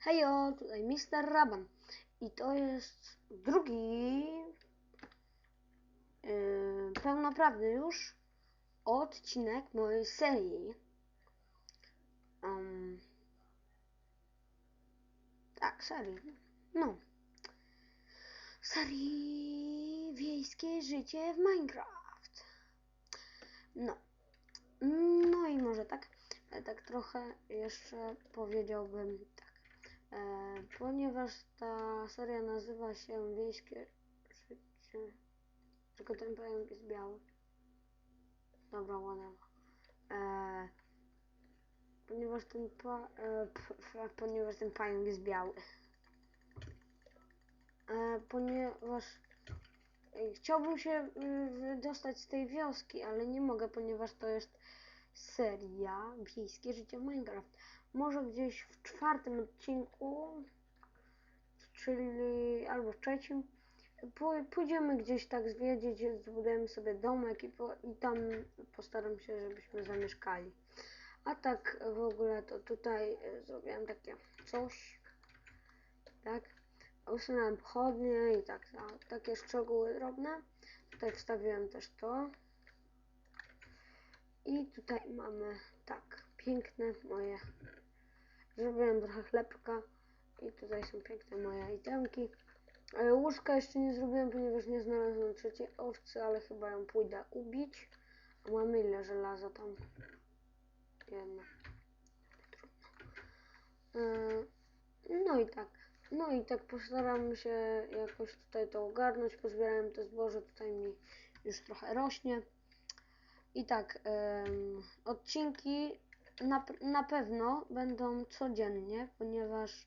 Hejo, tutaj Mr. Raban. I to jest drugi yy, pełnoprawny już odcinek mojej serii. Um, tak, serii. No. Serii Wiejskie Życie w Minecraft. No. No i może tak, tak trochę jeszcze powiedziałbym tak. Ponieważ ta seria nazywa się Wiejskie Życie. Tylko ten pająk jest biały. Dobra, whatever. E, ponieważ ten pa, e, p, ponieważ ten pająk jest biały. E, ponieważ e, chciałbym się y, dostać z tej wioski, ale nie mogę, ponieważ to jest seria Wiejskie Życie w Minecraft. Może gdzieś w czwartym odcinku, czyli albo w trzecim, pó- pójdziemy gdzieś tak zwiedzić, zbudujemy sobie domek i, po, i tam postaram się, żebyśmy zamieszkali. A tak w ogóle to tutaj e, zrobiłem takie coś, tak, usunąłem pochodnie i tak, takie szczegóły drobne. Tutaj wstawiłem też to. I tutaj mamy tak, piękne moje. Zrobiłem trochę chlebka i tutaj są piękne moje itemki. E, Łóżka jeszcze nie zrobiłem, ponieważ nie znalazłem trzeciej owcy, ale chyba ją pójdę ubić. A mamy ile żelaza tam? Jedno. E, No i tak. No i tak postaram się jakoś tutaj to ogarnąć. Pozbierałem to zboże, tutaj mi już trochę rośnie. I tak, odcinki na, na pewno będą codziennie, ponieważ.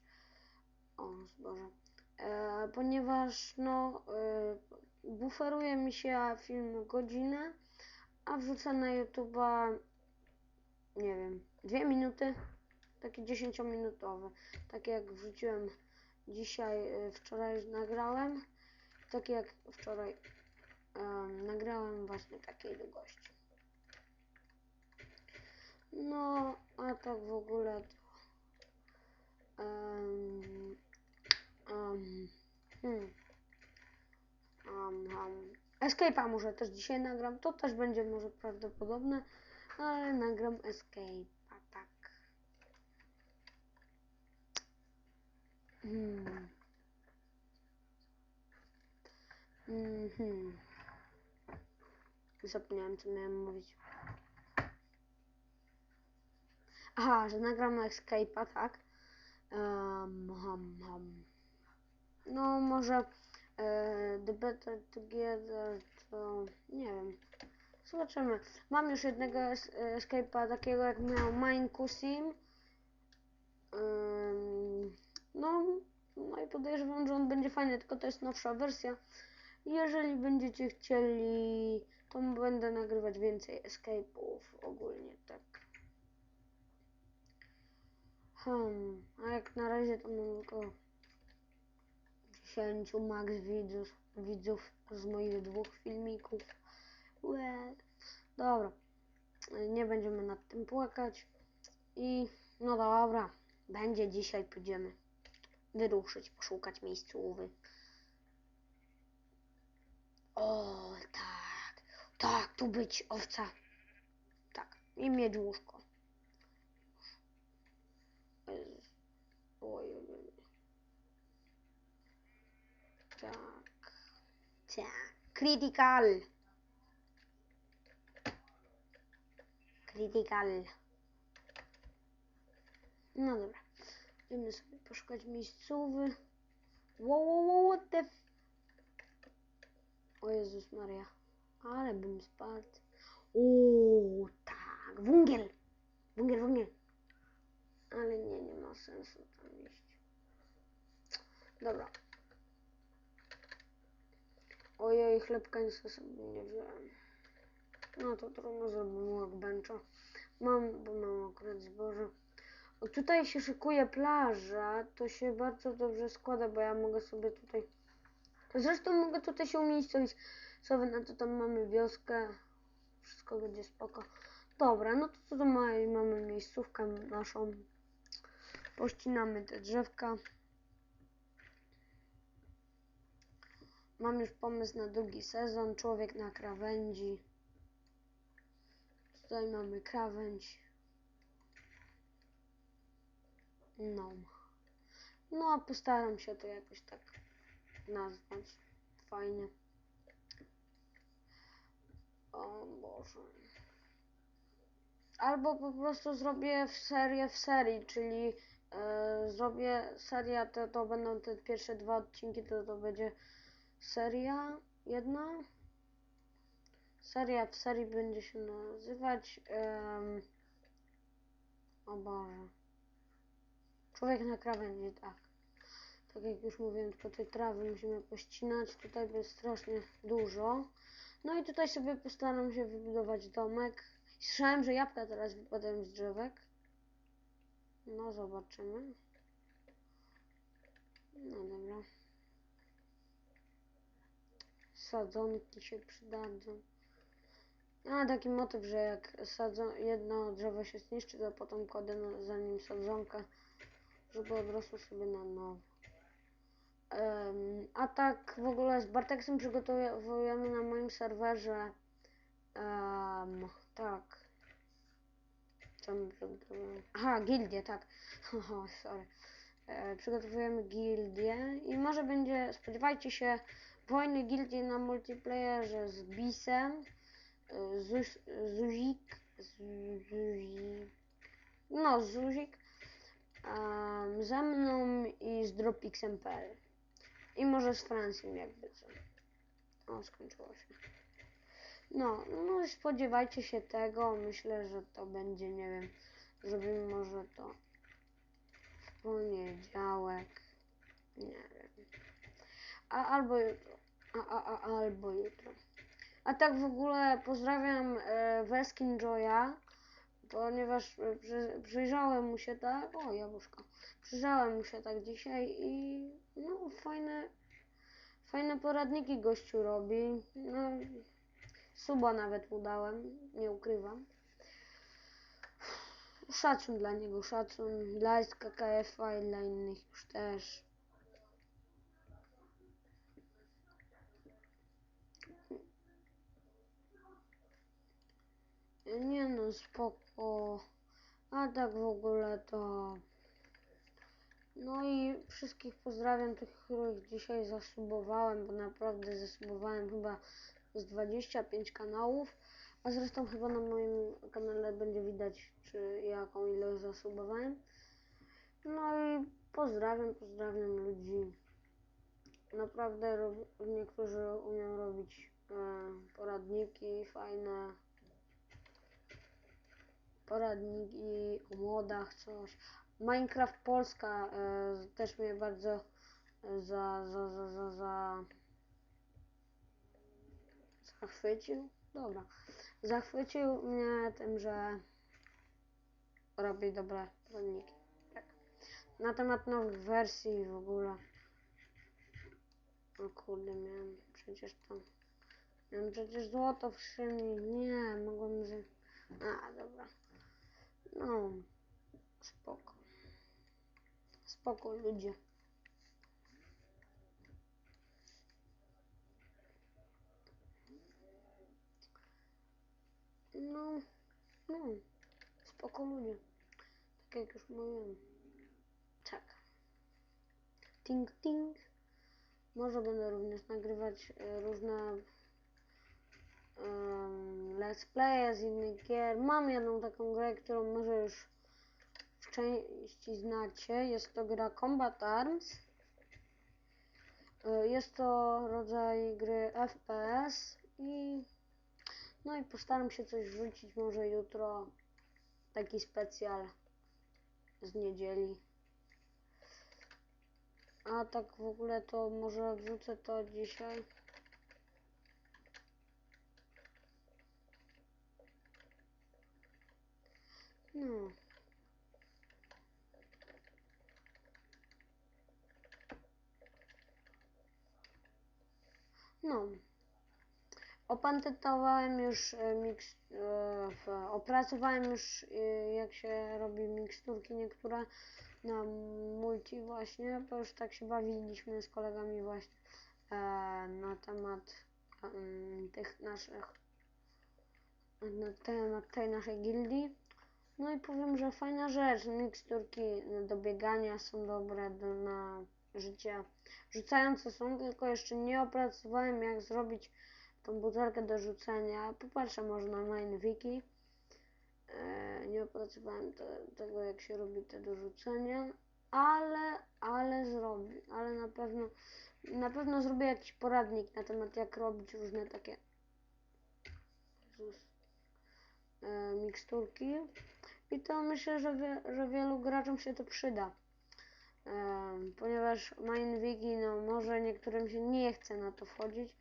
O, zboże. E, ponieważ no, e, buferuje mi się film godzinę, a wrzucę na YouTube'a, nie wiem, dwie minuty, takie 10-minutowe. Takie jak wrzuciłem dzisiaj, e, wczoraj nagrałem, takie jak wczoraj em, nagrałem właśnie takiej długości. No, a tak w ogóle to. em, em, hmm. Um, um. Escape'a może też dzisiaj nagram. To też będzie może prawdopodobne, ale nagram Escape'a, tak. Hmm. Mhm. Zapomniałem, co miałem mówić. Aha, że nagram Escape'a, tak? Um, hum. No, może e, The Better Together to nie wiem. Zobaczymy. Mam już jednego es Escape'a takiego jak miał Mine Kusim. Ym, no, no i podejrzewam, że on będzie fajny, tylko to jest nowsza wersja. Jeżeli będziecie chcieli, to będę nagrywać więcej Escape'ów ogólnie, tak. Hmm, a jak na razie to mam tylko 10 max widzów, widzów z moich dwóch filmików. Łe. Dobra, nie będziemy nad tym płakać. I no dobra, będzie dzisiaj, pójdziemy wyruszyć, poszukać miejscówy. O, tak, tak, tu być owca. Tak, i mieć łóżko. Jezus. Oj, oj, oj. Tak. Tak. Critical. Critical. No dobra. Idziemy sobie poszukać miejscowy. Wow, wow, wow, what the f... O Jezus Maria. Ale bym spadł. O, tak. Węgiel. Węgiel, węgiel. Ale nie, nie ma sensu tam iść. Dobra. Ojej, chlebka nic sobie nie wziąłem. No to trudno zrobimy workbencha. Mam, bo mam akurat zboże. O, tutaj się szykuje plaża. To się bardzo dobrze składa, bo ja mogę sobie tutaj... Zresztą mogę tutaj się umiejscowić. Sobie na to tam mamy wioskę. Wszystko będzie spoko. Dobra, no to tutaj mamy, mamy miejscówkę naszą. Pościnamy te drzewka. Mam już pomysł na drugi sezon. Człowiek na krawędzi. Tutaj mamy krawędź. No. No, postaram się to jakoś tak nazwać. Fajnie. O Boże. Albo po prostu zrobię w serię w serii, czyli e, zrobię seria, to, to będą te pierwsze dwa odcinki, to to będzie seria jedna. Seria w serii będzie się nazywać. em, o Boże. Człowiek na krawędzi, tak. Tak jak już mówiłem, tylko tej trawy musimy pościnać. Tutaj jest strasznie dużo. No i tutaj sobie postaram się wybudować domek. Słyszałem, że jabłka teraz wypadają z drzewek. No, zobaczymy. No dobra. Sadzonki się przydadzą. A taki motyw, że jak sadzą, jedno drzewo się zniszczy, to potem kładę za nim sadzonkę, żeby odrosło sobie na nowo. Em, a tak w ogóle z Barteksem przygotowujemy na moim serwerze em, tak. Co my przygotowujemy? Aha, gildię, tak. Haha, sorry. E, przygotowujemy gildię i może będzie, spodziewajcie się, wojny gildii na multiplayerze z Bisem, Zuz, Zuzik, Zuzik, no Zuzik, em, ze mną i z Dropixem.pl i może z Francją jakby co. O, skończyło się. No, no spodziewajcie się tego. Myślę, że to będzie, nie wiem, zrobimy może to w poniedziałek. A albo jutro. A, a, a albo jutro. A tak w ogóle pozdrawiam e, Weskin Joya, ponieważ e, przy, przyjrzałem mu się tak. O, jabłuszko. Przyjrzałem mu się tak dzisiaj i no fajne, fajne poradniki gościu robi. No, suba nawet mu dałem, nie ukrywam. Szacun dla niego, szacun dla SKKF-a i dla innych już też. Nie no, spoko. A tak w ogóle to... No i wszystkich pozdrawiam, tych, których dzisiaj zasubowałem, bo naprawdę zasubowałem chyba z 25 kanałów. A zresztą chyba na moim kanale będzie widać, czy jaką ilość zasubowałem. No i pozdrawiam, pozdrawiam ludzi. Naprawdę niektórzy umieją robić e, poradniki fajne. Poradniki o modach, coś. Minecraft Polska e, też mnie bardzo e, za, za, za, za, za zachwycił. Dobra. Zachwycił mnie tym, że robi dobre poradniki. Tak. Na temat nowych wersji w ogóle. O kurde, miałem przecież tam. Miałem przecież złoto w szyni. Nie, mogłem z... A, dobra. No, spoko. Spoko, ludzie. No, no, spoko ludzie. Tak jak już mówiłem. Tak. Ting, ting. Może będę również nagrywać e, różne let's play z innych gier. Mam jedną taką grę, którą może już w części znacie. Jest to gra Combat Arms. E, Jest to rodzaj gry FPS i no i postaram się coś wrzucić może jutro. Taki specjal z niedzieli. A tak w ogóle to może wrzucę to dzisiaj. No. No. Opatentował już e, miks, e, opracowałem już e, jak się robi miksturki niektóre na multi właśnie, bo już tak się bawiliśmy z kolegami właśnie na temat em, tych naszych na temat tej naszej gildii. No i powiem, że fajna rzecz. Miksturki do biegania są dobre do, na życie. Rzucające są, tylko jeszcze nie opracowałem jak zrobić tą butelkę do rzucenia. Popatrzę może na MindWiki. E, nie opracowałem te, tego jak się robi te do rzucenia, ale, ale zrobię, ale na pewno na pewno zrobię jakiś poradnik na temat jak robić różne takie Jezus, e, miksturki. I to myślę, że, wie, że wielu graczom się to przyda. Em, ponieważ MindWiki, no może niektórym się nie chce na to wchodzić,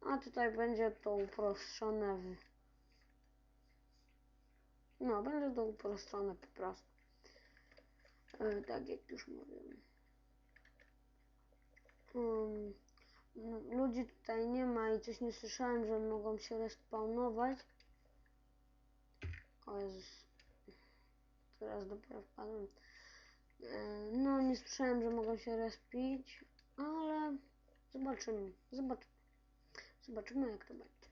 a tutaj będzie to uproszczone w... No, będzie to uproszczone po prostu. E, tak jak już mówiłem. Um, ludzi tutaj nie ma i coś nie słyszałem, że mogą się respawnować. O Jezus. Teraz dopiero wpadłem. E, No, nie słyszałem, że mogą się respić, ale zobaczymy. Zobaczymy. Zobaczymy, jak to będzie.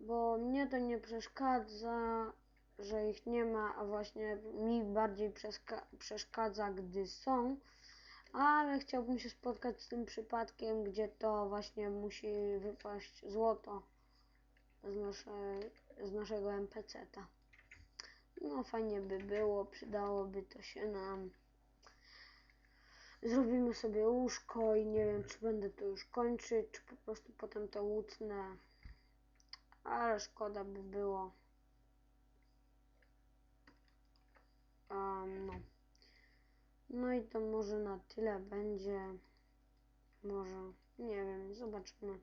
Bo mnie to nie przeszkadza, że ich nie ma, a właśnie mi bardziej przeszka- przeszkadza, gdy są. Ale chciałbym się spotkać z tym przypadkiem, gdzie to właśnie musi wypaść złoto z, nasze, z naszego NPC-ta. No fajnie by było, przydałoby to się nam. Zrobimy sobie łóżko i nie wiem, czy będę to już kończyć, czy po prostu potem to łutnę. Ale szkoda by było. Um, no. No i to może na tyle będzie. Może, nie wiem, zobaczymy.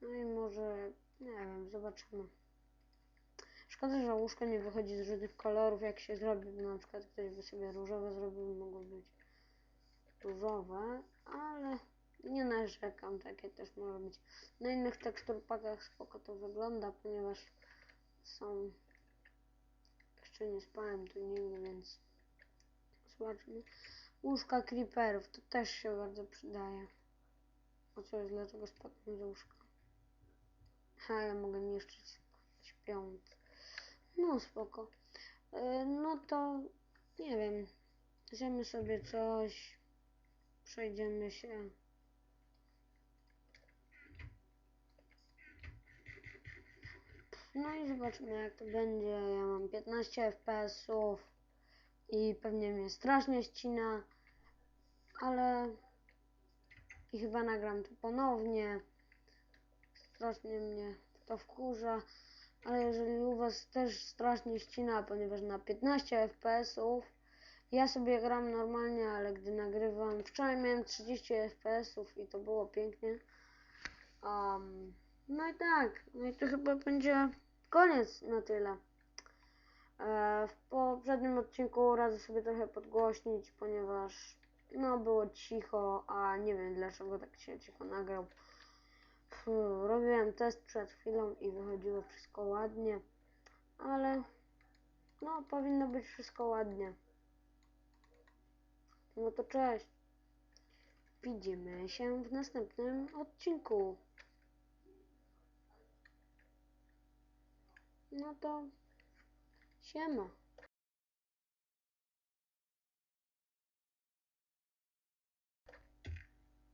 No i może, nie wiem, zobaczymy. Szkoda, że łóżko nie wychodzi z różnych kolorów, jak się zrobi, bo na przykład ktoś by sobie różowe zrobił, mogło być różowe, ale nie narzekam, takie też może być. Na innych teksturpakach spoko to wygląda, ponieważ są... Jeszcze nie spałem tu nigdy, więc zobaczmy. Łóżka creeperów, to też się bardzo przydaje. O co jest, dlaczego spadłem z łóżka? Ha, ja mogę niszczyć śpiąc. No spoko. E, No to nie wiem. Zjemy sobie coś. Przejdziemy się. No i zobaczymy jak to będzie. Ja mam 15 FPS-ów i pewnie mnie strasznie ścina, ale i chyba nagram to ponownie. Strasznie mnie to wkurza, ale jeżeli u Was też strasznie ścina, ponieważ na 15 FPS-ów ja sobie gram normalnie, ale gdy nagrywam, wczoraj miałem 30 FPS-ów i to było pięknie. Um, no i tak, no i to chyba będzie koniec na tyle. E, w poprzednim odcinku radzę sobie trochę podgłośnić, ponieważ no było cicho, a nie wiem dlaczego tak się cicho nagrał. Fu, robiłem test przed chwilą i wychodziło wszystko ładnie, ale no powinno być wszystko ładnie. No to cześć. Widzimy się w następnym odcinku. No to siema.